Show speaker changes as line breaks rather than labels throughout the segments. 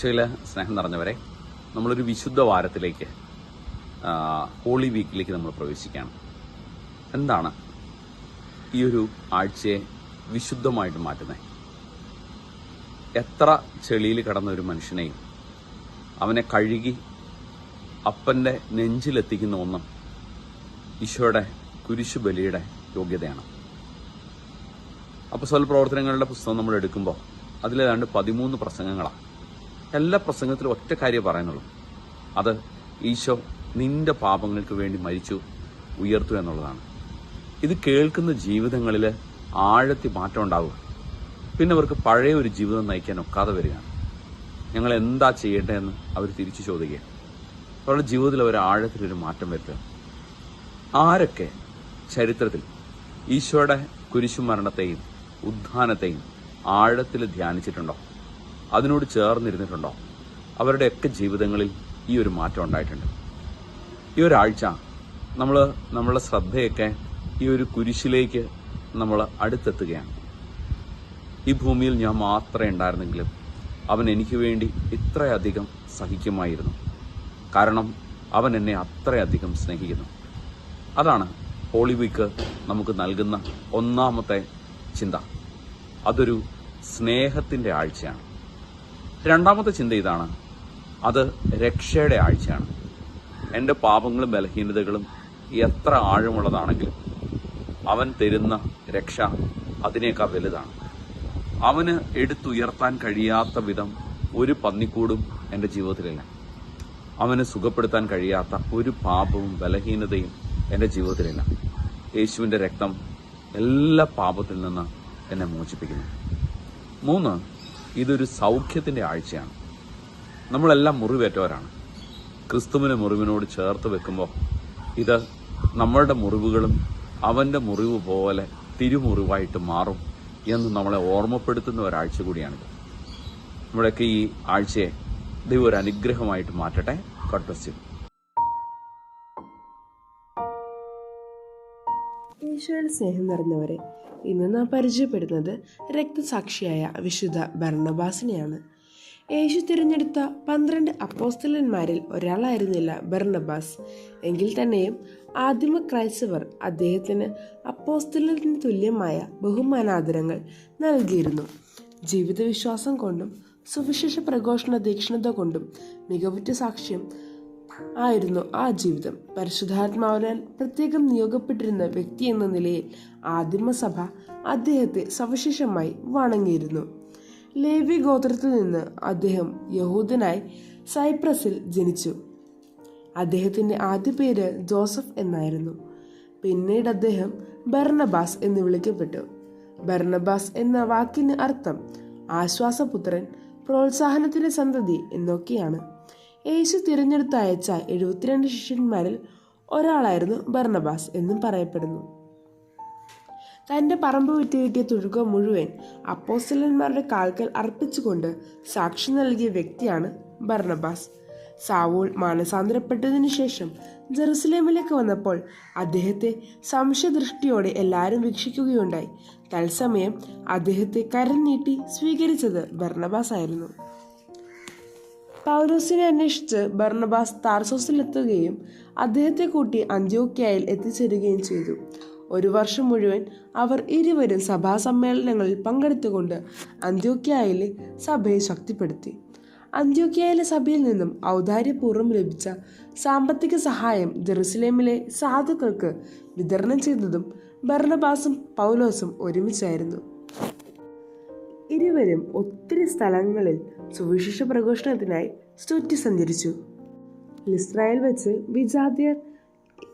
ഈശോയിലെ സ്നേഹം നിറഞ്ഞവരെ നമ്മളൊരു വിശുദ്ധ വാരത്തിലേക്ക് ഹോളി വീക്കിലേക്ക് നമ്മൾ പ്രവേശിക്കുകയാണ്. എന്താണ് ഈ ഒരു ആഴ്ചയെ വിശുദ്ധമായിട്ട് മാറ്റുന്നത് എത്ര ചെളിയിൽ കിടന്ന ഒരു മനുഷ്യനെയും അവനെ കഴുകി അപ്പന്റെ നെഞ്ചിലെത്തിക്കുന്ന ഒന്നും ഈശോയുടെ കുരിശു ബലിയുടെ യോഗ്യതയാണ്. അപ്പസ്വൽ പ്രവർത്തനങ്ങളുടെ പുസ്തകം നമ്മൾ എടുക്കുമ്പോൾ അതിലേതാണ്ട് പതിമൂന്ന് പ്രസംഗങ്ങളാണ്. എല്ലാ പ്രസംഗത്തിലും ഒറ്റ കാര്യം പറയുന്നുള്ളൂ അത് ഈശോ നിന്റെ പാപങ്ങൾക്ക് വേണ്ടി മരിച്ചു ഉയർത്തു എന്നുള്ളതാണ്. ഇത് കേൾക്കുന്ന ജീവിതങ്ങളിൽ ആഴത്തി മാറ്റം ഉണ്ടാവുക. പിന്നെ അവർക്ക് പഴയ ഒരു ജീവിതം നയിക്കാൻ ഒക്കാതെ വരികയാണ്. ഞങ്ങൾ എന്താ ചെയ്യേണ്ടതെന്ന് അവർ തിരിച്ചു ചോദിക്കുക. അവരുടെ ജീവിതത്തിൽ അവർ ആഴത്തിലൊരു മാറ്റം വരുത്തുക. ആരൊക്കെ ചരിത്രത്തിൽ ഈശോയുടെ കുരിശുമരണത്തെയും ഉദ്ധാനത്തെയും ആഴത്തിൽ ധ്യാനിച്ചിട്ടുണ്ടോ? അതിനോട് ചേർന്നിരുന്നിട്ടുണ്ടോ? അവരുടെയൊക്കെ ജീവിതങ്ങളിൽ ഈ ഒരു മാറ്റം ഉണ്ടായിട്ടുണ്ട്. ഈ ഒരാഴ്ച നമ്മൾ നമ്മളുടെ ശ്രദ്ധയൊക്കെ ഈ ഒരു കുരിശിലേക്ക് നമ്മൾ അടുത്തെത്തുകയാണ്. ഈ ഭൂമിയിൽ ഞാൻ മാത്രമേ ഉണ്ടായിരുന്നെങ്കിലും അവൻ എനിക്ക് വേണ്ടി ഇത്രയധികം സഹിക്കുമായിരുന്നു. കാരണം അവൻ എന്നെ അത്രയധികം സ്നേഹിക്കുന്നു. അതാണ് ഹോളി വീക്ക് നമുക്ക് നൽകുന്ന ഒന്നാമത്തെ ചിന്ത. അതൊരു സ്നേഹത്തിന്റെ ആഴ്ചയാണ്. രണ്ടാമത്തെ ചിന്ത ഇതാണ്. അത് രക്ഷയുടെ ആഴ്ചയാണ്. എന്റെ പാപങ്ങളും ബലഹീനതകളും എത്ര ആഴമുള്ളതാണെങ്കിലും അവൻ തരുന്ന രക്ഷ അതിനേക്കാൾ വലുതാണ്. അവന് എടുത്തുയർത്താൻ കഴിയാത്ത വിധം ഒരു പന്നിക്കൂടും എന്റെ ജീവിതത്തിലില്ല. അവന് സുഖപ്പെടുത്താൻ കഴിയാത്ത ഒരു പാപവും ബലഹീനതയും എന്റെ ജീവിതത്തിലില്ല. യേശുവിന്റെ രക്തം എല്ലാ പാപത്തിൽ നിന്ന് എന്നെ മോചിപ്പിക്കുന്നു. മൂന്ന് ഇതൊരു സൗഖ്യത്തിന്റെ ആഴ്ചയാണ്. നമ്മളെല്ലാം മുറിവേറ്റവരാണ്. ക്രിസ്തുവിനെ മുറിവിനോട് ചേർത്ത് വെക്കുമ്പോൾ ഇത് നമ്മളുടെ മുറിവുകളും അവന്റെ മുറിവ് പോലെ തിരുമുറിവായിട്ട് മാറും എന്ന് നമ്മളെ ഓർമ്മപ്പെടുത്തുന്ന ഒരാഴ്ച കൂടിയാണിത്. നമ്മുടെയൊക്കെ ഈ ആഴ്ചയെ ദൈവം ഒരു അനുഗ്രഹമായിട്ട് മാറ്റട്ടെ. ഗോഡ് ബ്ലസ് യു
ഈശോയിൽ സ്നേഹം നിറഞ്ഞവരെ ഇന്ന് നാം പരിചയപ്പെടുന്നത് രക്തസാക്ഷിയായ വിശുദ്ധ ഭരണബാസിനെയാണ് യേശു തിരഞ്ഞെടുത്ത പന്ത്രണ്ട് അപ്പോസ്തലന്മാരിൽ ഒരാളായിരുന്നില്ല ബർണബാസ്. എങ്കിൽ തന്നെയും ആദിമ ക്രൈസ്തവർ അദ്ദേഹത്തിന് അപ്പോസ്തലന് തുല്യമായ ബഹുമാനാദരങ്ങൾ നൽകിയിരുന്നു. ജീവിതവിശ്വാസം കൊണ്ടും സുവിശേഷ പ്രഘോഷണ ദീക്ഷണത കൊണ്ടും മികവുറ്റ സാക്ഷ്യം ആയിരുന്നു ആ ജീവിതം. പരിശുദ്ധാത്മാവിനാൽ പ്രത്യേകം നിയോഗപ്പെട്ടിരുന്ന വ്യക്തി എന്ന നിലയിൽ ആദിമസഭ അദ്ദേഹത്തെ സവിശേഷമായി വണങ്ങിയിരുന്നു. ലേവി ഗോത്രത്തിൽ നിന്ന് അദ്ദേഹം യഹൂദനായി സൈപ്രസിൽ ജനിച്ചു. അദ്ദേഹത്തിന്റെ ആദ്യ പേര് ജോസഫ് എന്നായിരുന്നു. പിന്നീട് അദ്ദേഹം ബർണബാസ് എന്ന് വിളിക്കപ്പെട്ടു. ബർണബാസ് എന്ന വാക്കിന് അർത്ഥം ആശ്വാസപുത്രൻ പ്രോത്സാഹനത്തിന്റെ സന്തതി എന്നൊക്കെയാണ്. യേശു തിരഞ്ഞെടുത്ത് അയച്ച എഴുപത്തിരണ്ട് ശിഷ്യന്മാരിൽ ഒരാളായിരുന്നു ബർണബാസ് എന്നും പറയപ്പെടുന്നു. തന്റെ പറമ്പ് വിറ്റ് കിട്ടിയ തുഴുക മുഴുവൻ അപ്പോസ്റ്റലന്മാരുടെ കാൽക്കൽ അർപ്പിച്ചുകൊണ്ട് സാക്ഷി നൽകിയ വ്യക്തിയാണ് ബർണബാസ്. സാവൂൾ മാനസാന്തരപ്പെട്ടതിനു ശേഷം ജെറുസലേമിലേക്ക് വന്നപ്പോൾ അദ്ദേഹത്തെ സംശയദൃഷ്ടിയോടെ എല്ലാവരും വീക്ഷിക്കുകയുണ്ടായി. തത്സമയം അദ്ദേഹത്തെ കരം നീട്ടി സ്വീകരിച്ചത് ബർണബാസ് ആയിരുന്നു പൗലോസിനെ അന്വേഷിച്ച് ബർണബാസ് താർസോസിലെത്തുകയും അദ്ദേഹത്തെ കൂട്ടി അന്ത്യോക്യായിൽ എത്തിച്ചേരുകയും ചെയ്തു. ഒരു വർഷം മുഴുവൻ അവർ ഇരുവരും സഭാ സമ്മേളനങ്ങളിൽ പങ്കെടുത്തുകൊണ്ട് അന്ത്യോക്യായിലെ സഭയെ ശക്തിപ്പെടുത്തി. അന്ത്യോക്യായിലെ സഭയിൽ നിന്നും ഔദാര്യപൂർവം ലഭിച്ച സാമ്പത്തിക സഹായം ജെറുസലേമിലെ സാധുക്കൾക്ക് വിതരണം ചെയ്തതും ബർണബാസും പൗലോസും ഒരുമിച്ചായിരുന്നു. ഇരുവരും ഒത്തിരി സ്ഥലങ്ങളിൽ സുവിശേഷ പ്രഘോഷണത്തിനായി ചുറ്റി സഞ്ചരിച്ചു. ലിസ്രായേൽ വെച്ച് വിജാതിയർ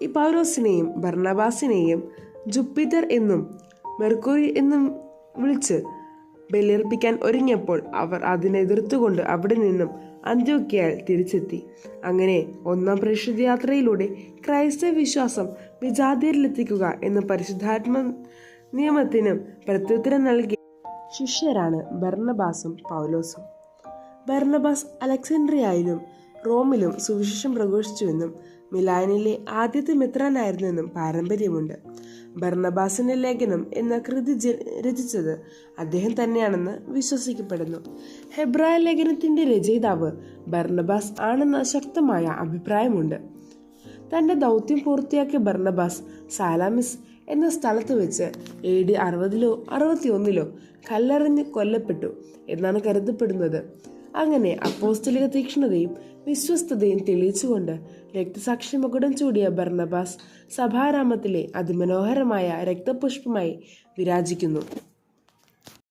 പൗരോസിനെയും ഭർണബാസിനെയും ജുപ്പിറ്റർ എന്നും മെർക്കുറി എന്നും വിളിച്ച് ബലിയർപ്പിക്കാൻ ഒരുങ്ങിയപ്പോൾ അവർ അതിനെ എതിർത്തുകൊണ്ട് അവിടെ നിന്നും അന്ത്യൊക്കെയാൽ തിരിച്ചെത്തി. അങ്ങനെ ഒന്നാം പരിശുദ്ധ യാത്രയിലൂടെ ക്രൈസ്തവ വിശ്വാസം വിജാതിയരിലെത്തിക്കുക എന്ന പരിശുദ്ധാത്മ നിയമത്തിനും പ്രത്യുത്തരം നൽകി ശിഷ്യരാണ് ബർണബാസും പൗലോസും. ബർണബാസ് അലക്സാൻഡ്രിയയിലും റോമിലും സുവിശേഷം പ്രഘോഷിച്ചുവെന്നും മിലാനിലെ ആദ്യത്തെ മിത്രനായിരുന്നെന്നും പാരമ്പര്യമുണ്ട്. ബർണബാസിന്റെ ലേഖനം എന്ന കൃതി രചിച്ചത് അദ്ദേഹം തന്നെയാണെന്ന് വിശ്വസിക്കപ്പെടുന്നു. ഹെബ്രായ ലേഖനത്തിന്റെ രചയിതാവ് ബർണബാസ് ആണെന്ന ശക്തമായ അഭിപ്രായമുണ്ട്. തന്റെ ദൗത്യം പൂർത്തിയാക്കിയ ബർണബാസ് സാലാമിസ് എന്ന സ്ഥലത്ത് വെച്ച് എ ഡി അറുപതിലോ അറുപത്തിയൊന്നിലോ കല്ലെറിഞ്ഞ് കൊല്ലപ്പെട്ടു എന്നാണ് കരുതപ്പെടുന്നത്. അങ്ങനെ അപ്പോസ്തലിക തീക്ഷ്ണതയും വിശ്വസ്തതയും തെളിയിച്ചുകൊണ്ട് രക്തസാക്ഷി മുകുടം ചൂടിയ ബർണബാസ് സഭാരാമത്തിലെ അതിമനോഹരമായ രക്തപുഷ്പമായി വിരാജിക്കുന്നു.